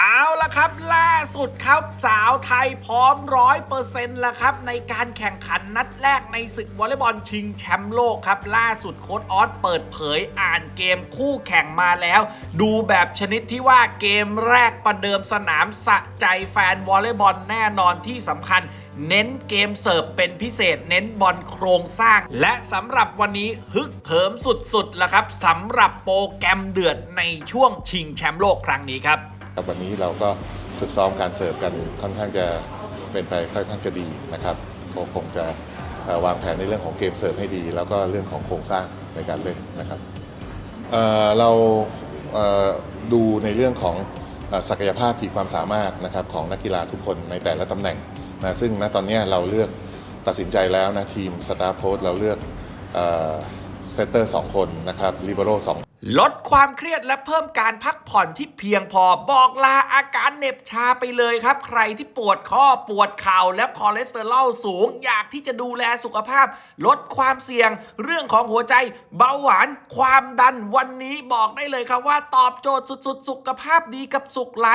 เอาละครับ ล่าสุดครับสาวไทยพร้อมร้อยเปอร์เซ็นต์แล้วครับ ในการแข่งขันนัดแรกในศึกวอลเลย์บอลชิงแชมป์โลกครับ ล่าสุดโค้ดออสเปิดเผยอ่านเกมคู่แข่งมาแล้ว ดูแบบชนิดที่ว่าเกมแรกประเดิมสนามสะใจแฟนวอลเลย์บอลแน่นอนที่สำคัญเน้นเกมเสิร์ฟเป็นพิเศษเน้นบอลโครงสร้าง และสำหรับวันนี้ฮึกเหิมสุดๆแล้วครับสำหรับโปรแกรมเดือดในช่วงชิงแชมป์โลกครั้งนี้ครับ วันนี้เราก็ฝึกซ้อมการเสิร์ฟกันค่อนข้างจะเป็นไปค่อนข้างจะดีนะครับก็คงจะวางแผนในเรื่องของเกมเสิร์ฟให้ดี แล้วก็เรื่องของโครงสร้างในการเล่นนะครับเเราเดูในเรื่องของศักยภาพขีดความสามารถนะครับของนักกีฬาทุกคนในแต่ละตำแหน่งนะซึ่งณตอนนี้เราเลือกตัดสินใจแล้วนะทีมสตาร์โพสเราเลือกเซนเตอร์สองคนนะครับลิเบโร่สอง ลดความเครียดและเพิ่มการพักผ่อนที่เพียงพอบอกลาอาการเหน็บชาไปเลยครับ ใครที่ปวดข้อปวดเข่าและคอเลสเตอรอลสูง อยากที่จะดูแลสุขภาพ ลดความเสี่ยง เรื่องของหัวใจ เบาหวาน ความดันวันนี้บอกได้เลยครับว่าตอบโจทย์สุดๆ สุขภาพดีกับสุขไล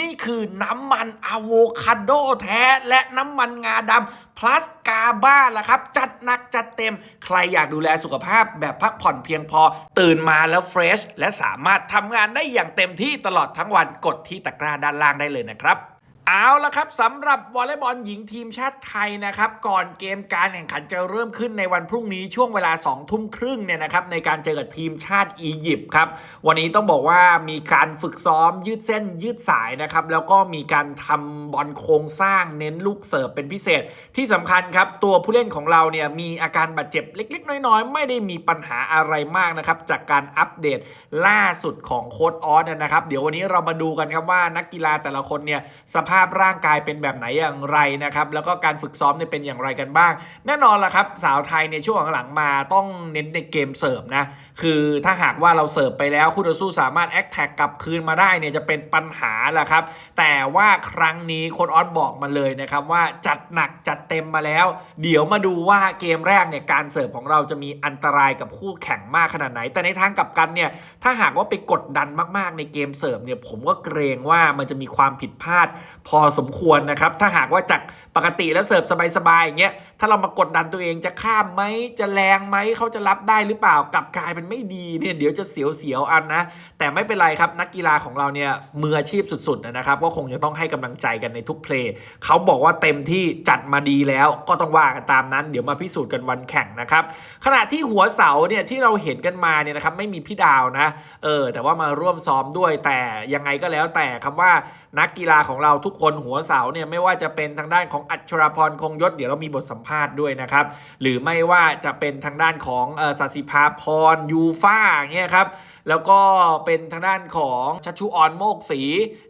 นี่คือน้ำมันอะโวคาโดแท้ และน้ำมันงาดำ plus กาบ้าล่ะครับ จัดหนักจัดเต็ม ใครอยากดูแลสุขภาพแบบพักผ่อนเพียงพอ ตื่นมาแล้วเฟรชและสามารถทำงานได้อย่างเต็มที่ตลอดทั้งวันกดที่ตะกร้าด้านล่างได้เลยนะครับ เอาละครับสำหรับวอลเลย์บอลหญิงทีมชาติไทยนะครับ ก่อนเกมการแข่งขันจะเริ่มขึ้นในวันพรุ่งนี้ช่วงเวลา2ทุ่มครึ่งเนี่ยนะครับในการเจอกับทีมชาติอียิปต์ครับ วันนี้ต้องบอกว่ามีการฝึกซ้อมยืดเส้นยืดสายนะครับ แล้วก็มีการทำบอลโครงสร้างเน้นลูกเสิร์ฟเป็นพิเศษ ที่สำคัญครับ ตัวผู้เล่นของเราเนี่ยมีอาการบาดเจ็บเล็ก ๆ น้อย ๆ ไม่ได้มีปัญหาอะไรมากนะครับจากการอัปเดตล่าสุดของโค้ดออสเนี่ยนะครับ เดี๋ยววันนี้เรามาดูกันครับว่านักกีฬาแต่ละคนเนี่ยสภาพาพร่างกายเป็นแบบไหนอย่างไรนะครับแล้วก็การฝึกซ้อมเนี่ยเป็นอย่างไรกันบ้าง แน่นอนละครับสาวไทยในช่วงหลังมาต้องเน้นในเกมเสิร์ฟนะคือถ้าหากว่าเราเสิร์ฟไปแล้วคู่ต่อสู้สามารถแอคแท็กกลับคืนมาได้เนี่ยจะเป็นปัญหาแหละครับแต่ว่าครั้งนี้โค้ดออสบอกมาเลยนะครับว่าจัดหนักจัดเต็มมาแล้ว เดี๋ยวมาดูว่าเกมแรกเนี่ยการเสิร์ฟของเราจะมีอันตรายกับคู่แข่งมากขนาดไหน แต่ในทางกลับกันเนี่ยถ้าหากว่าไปกดดันมากๆในเกมเสิร์ฟเนี่ยผมก็เกรงว่ามันจะมีความผิดพลาดพอสมควรนะครับ ถ้าหากว่าจากปกติแล้วเสิร์ฟสบายๆอย่างเงี้ย ถ้าเรามากดดันตัวเองจะข้ามไหมจะแรงไหมเขาจะรับได้หรือเปล่ากลับกลายเป็นไม่ดีเนี่ยเดี๋ยวจะเสียวๆอันนะ แต่ไม่เป็นไรครับนักกีฬาของเราเนี่ยมืออาชีพสุดๆนะครับก็คงจะต้องให้กำลังใจกันในทุกเพลย์เขาบอกว่าเต็มที่จัดมาดีแล้วก็ต้องว่ากันตามนั้น เดี๋ยวมาพิสูจน์กันวันแข่งนะครับขณะที่หัวเสาเนี่ยที่เราเห็นกันมาเนี่ยนะครับไม่มีพี่ดาวนะเออแต่ว่ามาร่วมซ้อมด้วยแต่ยังไงก็แล้วแต่คำว่านักกีฬาของเราทุกคนหัวเสาเนี่ยไม่ว่าจะเป็นทางด้านของอัชราพรคงยศเดี๋ยวเรามีบทสัมภาษณ์ด้วยนะครับ หรือไม่ว่าจะเป็นทางด้านของสัสิภาพรยูฟ่าเนี่ยครับแล้วก็เป็นทางด้านของชัชชุออนโมกศรี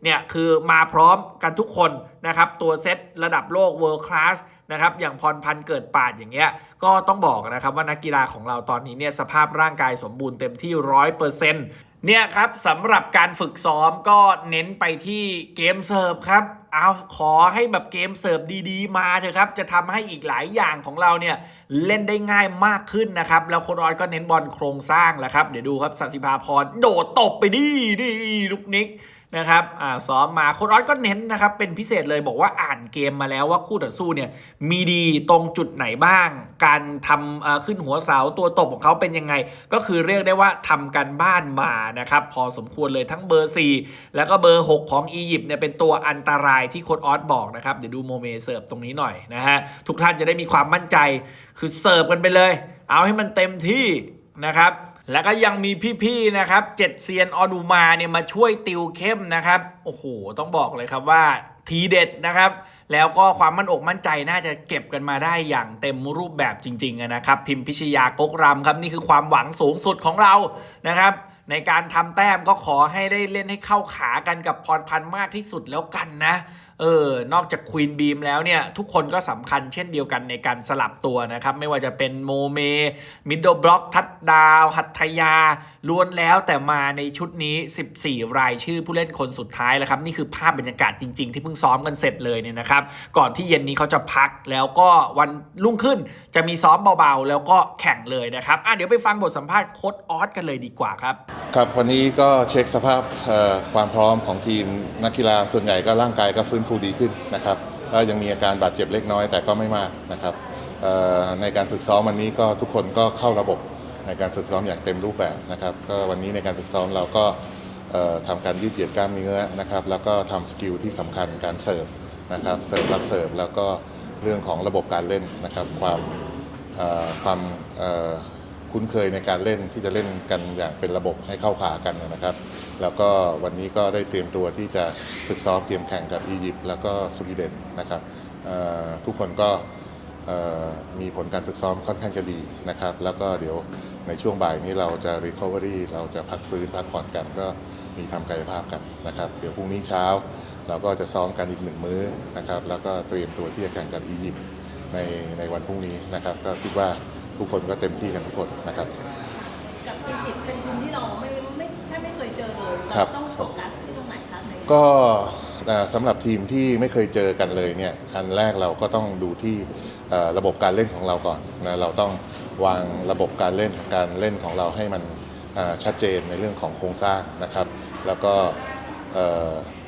เนี่ยคือมาพร้อมกันทุกคนนะครับ ตัวเซตระดับโลก World Class นะครับอย่างพรพันธ์เกิดปาดอย่างเงี้ยก็ต้องบอกนะครับว่านักกีฬาของเราตอนนี้เนี่ยสภาพร่างกายสมบูรณ์เต็มที่ร้อยเปอร์เซ็นต์ เนี่ยครับสำหรับการฝึกซ้อมก็เน้นไปที่เกมเสิร์ฟครับเอาขอให้แบบเกมเสิร์ฟดีๆ มาเถอะครับ จะทำให้อีกหลายอย่างของเราเนี่ยเล่นได้ง่ายมากขึ้นนะครับ แล้วโค้ดออยก็เน้นบอลโครงสร้างแหละครับ เดี๋ยวดูครับสัสิภาพรโดดตบไปดิดิลูกนิก นะครับอ่าซ้อมมาโค้ดออสก็เน้นนะครับเป็นพิเศษเลยบอกว่าอ่านเกมมาแล้วว่าคู่ต่อสู้เนี่ยมีดีตรงจุดไหนบ้าง การทำขึ้นหัวเสาตัวตบของเขาเป็นยังไง ก็คือเรียกได้ว่าทำกันบ้านมานะครับพอสมควรเลยทั้งเบอร์ 4 แล้วก็เบอร์ 6 ของอียิปต์เนี่ยเป็นตัวอันตรายที่โค้ดออสบอกนะครับเดี๋ยวดูโมเมเสิร์ฟตรงนี้หน่อยนะฮะทุกท่านจะได้มีความมั่นใจคือเสิร์ฟกันไปเลย เอาให้มันเต็มที่นะครับ แล้วก็ยังมีพี่ๆนะครับเจ็ดเซียนออดูมาเนี่ยมาช่วยติวเข้มนะครับโอ้โหต้องบอกเลยครับว่าทีเด็ดนะครับ แล้วก็ความมั่นอกมั่นใจน่าจะเก็บกันมาได้อย่างเต็มรูปแบบจริงๆนะครับ พิมพิชยากกรำครับนี่คือความหวังสูงสุดของเรานะครับ ในการทำแต้มก็ขอให้ได้เล่นให้เข้าขากันกับพรพันธ์มากที่สุดแล้วกันนะ เออนอกจากควีนบีมแล้วเนี่ย ทุกคนก็สำคัญเช่นเดียวกันในการสลับตัวนะครับ ไม่ว่าจะเป็นโมเม มิดเดิลบล็อก ทัดดาว หัตถยา ล้วนแล้วแต่มาในชุดนี้ 14 รายชื่อผู้เล่นคนสุดท้ายแล้วครับ นี่คือภาพบรรยากาศจริง ๆ ที่เพิ่งซ้อมกันเสร็จเลยเนี่ยนะครับ ก่อนที่เย็นนี้เขาจะพักแล้วก็วันรุ่งขึ้นจะมีซ้อมเบาๆ แล้วก็แข่งเลยนะครับอะเดี๋ยวไปฟังบทสัมภาษณ์โค้ดออสกันเลยดีกว่าครับ ครับวันนี้ก็เช็คสภาพความพร้อมของทีมนักกีฬาส่วนใหญ่ก็ร่างกายก็ฟื้นฟูดีขึ้นนะครับแล้วยังมีอาการบาดเจ็บเล็กน้อยแต่ก็ไม่มากนะครับในการฝึกซ้อมวันนี้ก็ทุกคนก็เข้าระบบ ในการฝึกซ้อมอย่างเต็มรูปแบบนะครับก็วันนี้ในการฝึกซ้อมเราก็เอ่อทำการยืดเหยียดกล้ามเนื้อนะครับ แล้วก็ทำสกิลที่สำคัญการเสิร์ฟนะครับเสิร์ฟรับเสิร์ฟแล้วก็เรื่องของระบบการเล่นนะครับความความคุ้นเคยในการเล่นที่จะเล่นกันอย่างเป็นระบบให้เข้าขากันนะครับ แล้วก็วันนี้ก็ได้เตรียมตัวที่จะฝึกซ้อมเตรียมแข่งกับอียิปต์แล้วก็สวีเดนนะครับทุกคนก็ มีผลการฝึกซ้อมค่อนข้างจะดีนะครับ แล้วก็เดี๋ยวในช่วงบ่ายนี้เราจะ recovery เราจะพักฟื้นพักผ่อนกันก็มีทำกายภาพกันนะครับ เดี๋ยวพรุ่งนี้เช้า เราก็จะซ้อมกันอีกหนึ่งมื้อนะครับ แล้วก็เตรียมตัวที่จะแข่งกับอียิปต์ในในวันพรุ่งนี้นะครับ ก็คิดว่าทุกคนก็เต็มที่กันทุกคนนะครับกับอียิปต์เป็นทีมที่เราไม่ไม่แค่ไม่เคยเจอเลยครัเราบต้องโฟกัสที่ตรงไหนคะในก็เอ่อ สำหรับทีมที่ไม่เคยเจอกันเลยเนี่ยอันแรกเราก็ต้องดูที่ระบบการเล่นของเราก่อนนะเราต้องวางระบบการเล่นการเล่นของเราให้มันชัดเจนในเรื่องของโครงสร้างนะครับ แล้วก็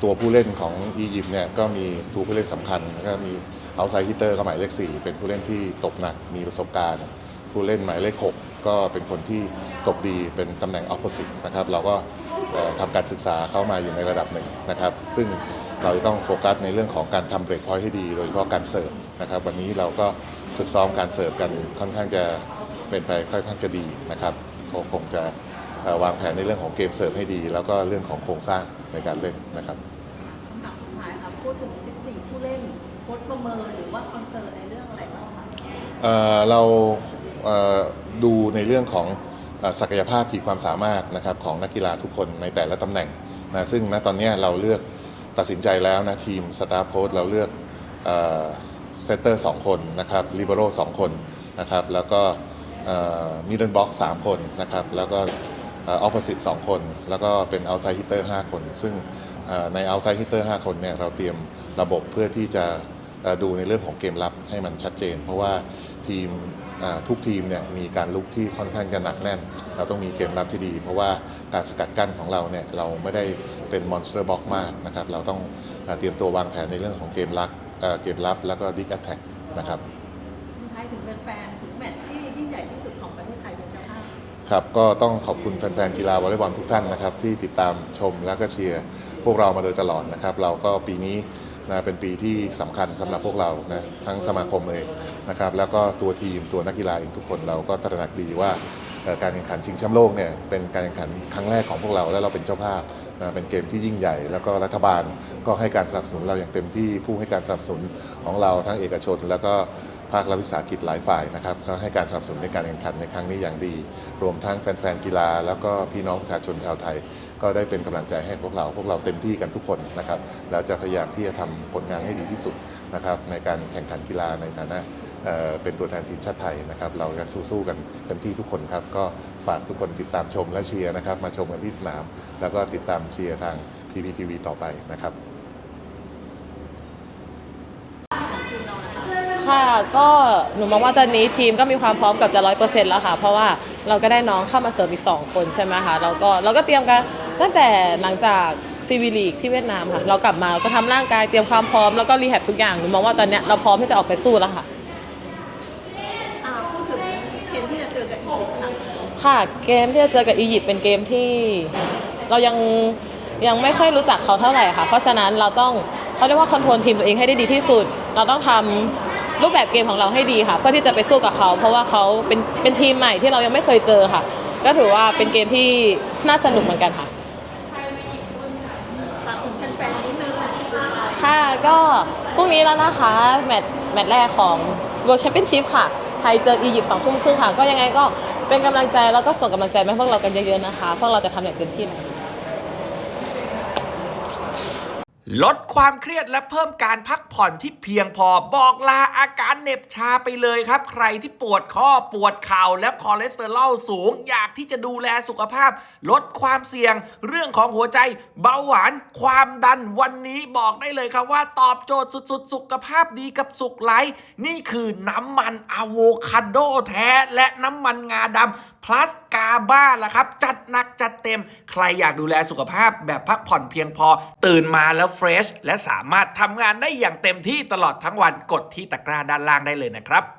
ตัวผู้เล่นของอียิปต์เนี่ยก็มีตัวผู้เล่นสำคัญก็มีเอาไซฮิเตอร์ก็หมายเลข 4 เป็นผู้เล่นที่ตบหนักมีประสบการณ์ ผู้เล่นหมายเลข 6 ก็เป็นคนที่ตบดีเป็นตำแหน่ง opposite นะครับเราก็ทำการศึกษาเข้ามาอยู่ในระดับหนึ่งนะครับ ซึ่ง เราจะต้องโฟกัสในเรื่องของการทำเบรกพอยต์ให้ดี โดยเฉพาะการเสิร์ฟนะครับ วันนี้เราก็ฝึกซ้อมการเสิร์ฟกันค่อนข้างจะเป็นไปค่อนข้างจะดีนะครับก็คงจะเอ่อวางแผนในเรื่องของเกมเสิร์ฟให้ดี แล้วก็เรื่องของโครงสร้างในการเล่นนะครับคำถามสุดท้ายครับพูดถึง 14 ผู้เล่นโค้ดประเมินหรือว่าคอนเซิร์นในเรื่องอะไรบ้างคะเอ่อเราเอ่อดูในเรื่องของเอ่อศักยภาพขีดความสามารถนะครับของนักกีฬาทุกคนในแต่ละตำแหน่งนะซึ่งณตอนเนี้ยเราเลือก ตัดสินใจแล้วนะทีมสตาร์โค้ดเราเลือกเซตเตอร์สองคนนะครับลิเบโรสองคนนะครับแล้วก็มิดเดิลบ็อกซ์สามคนนะครับแล้วก็ออป o s สิตสองคน แล้วก็เป็นเอาไซ d ์ฮิตเตอร์ห้าคน ซึ่งในเอาไซ d ์ฮิตเตอร์ห้าคนเนี่ยเราเตรียมระบบเพื่อที่จะดูในเรื่องของเกมรับให้มันชัดเจน เพราะว่าทีม ทุกทีมเนี่ยมีการลุกที่ค่อนข้างจะหนักแน่น เราต้องมีเกมรับที่ดี เพราะว่าการสกัดกั้นของเราเนี่ยเราไม่ได้เป็นมอนสเตอร์บ็อกมากนะครับเราต้องอ่าเตรียมตัววางแผนในเรื่องของเกมรับเอ่อเกมรับแล้วก็ดิกแอตแทกนะครับทิ้งท้ายถึงแฟนๆถึงแมตช์ที่ยิ่งใหญ่ที่สุดของประเทศไทยเป็นเจ้าภาพครับก็ต้องขอบคุณแฟนๆกีฬาวอลเลย์บอลทุกท่านนะครับที่ติดตามชมและก็เชียร์พวกเรามาโดยตลอดนะครับ เราก็ปีนี้ นะเป็นปีที่สำคัญสำหรับพวกเรานะทั้งสมาคมเองนะครับแล้วก็ตัวทีมตัวนักกีฬาเองทุกคนเราก็ตระหนักดีว่าการแข่งขันชิงแชมป์โลกเนี่ยเป็นการแข่งขันครั้งแรกของพวกเราและเราเป็นเจ้าภาพนะเป็นเกมที่ยิ่งใหญ่ แล้วก็รัฐบาลก็ให้การสนับสนุนเราอย่างเต็มที่ผู้ให้การสนับสนุนของเราทั้งเอกชน แล้วก็ ภาครัฐวิสาหกิจหลายฝ่ายนะครับก็ให้การสนับสนุนในการแข่งขันในครั้งนี้อย่างดี รวมทั้งแฟนๆกีฬา แล้วก็พี่น้องประชาชนชาวไทย ก็ได้เป็นกำลังใจให้พวกเราพวกเราเต็มที่กันทุกคนนะครับแล้วจะพยายามที่จะทำผลงานให้ดีที่สุดนะครับในการแข่งขันกีฬาในฐานะเเป็นตัวแทนทีมชาติไทยนะครับ เราจะสู้ๆกันเต็มที่ทุกคนครับ ก็ฝากทุกคนติดตามชมและเชียร์นะครับ มาชมกันที่สนาม แล้วก็ติดตามเชียร์ทาง PPTV ต่อไปนะครับ ค่ะก็หนูมองว่าตอนนี้ทีมก็มีความพร้อมเกับจะร้อยเปอร์เซ็นต์แล้วค่ะ เพราะว่าเราก็ได้น้องเข้ามาเสริมอีก 2 คนใช่ไหมคะเราก็เราก็เตรียมกันตั้งแต่หลังจากซีวีลีกที่เวียดนามค่ะ เรากลับมาเราก็ทำร่างกายเตรียมความพร้อมแล้วก็รีแฮบทุกอย่างหนูมองว่าตอนเนี้ยเราพร้อมที่จะออกไปสู้แล้วค่ะ อ่าพูดถึงเกมที่จะเจอกับอียิปต์ค่ะค่ะเกมที่จะเจอกับอียิปต์เป็นเกมที่ เรายังยังไม่ค่อยรู้จักเขาเท่าไหร่ค่ะ เพราะฉะนั้นเราต้องเขาเรียกว่าคอนโทรลทีมตัวเองให้ได้ดีที่สุด เราต้องทำ รูปแบบเกมของเราให้ดีค่ะ เพื่อที่จะไปสู้กับเขา เพราะว่าเขาเป็นเป็นทีมใหม่ที่เรายังไม่เคยเจอค่ะ ก็ถือว่าเป็นเกมที่น่าสนุกเหมือนกันค่ะ ฝากถึงแฟนๆนิดนึงค่ะก็พรุ่งนี้แล้วนะคะ แมตช์แมตช์แรกของ World Championship ค่ะ ไทยเจออียิปต์สองทุ่มครึ่งค่ะ ก็ยังไงก็เป็นกำลังใจแล้วก็ส่งกำลังใจมาให้พวกเรากันเยอะๆนะคะ พวกเราจะทำอย่างเต็มที่เลย ลดความเครียดและเพิ่มการพักผ่อนที่เพียงพอบอกลาอาการเหน็บชาไปเลยครับ ใครที่ปวดข้อปวดเข่าและคอเลสเตอรอลสูง อยากที่จะดูแลสุขภาพ ลดความเสี่ยง เรื่องของหัวใจเบาหวาน ความดันวันนี้บอกได้เลยครับว่าตอบโจทย์สุดๆ สุขภาพดีกับสุขไลนี่คือน้ำมันอะโวคาโดแท้และน้ำมันงาดำ plus กาบ้าละครับ จัดหนักจัดเต็ม ใครอยากดูแลสุขภาพแบบพักผ่อนเพียงพอตื่นมาแล้วเฟรชและสามารถทำงานได้อย่างเต็มที่ตลอดทั้งวันกดที่ตะกร้าด้านล่างได้เลยนะครับ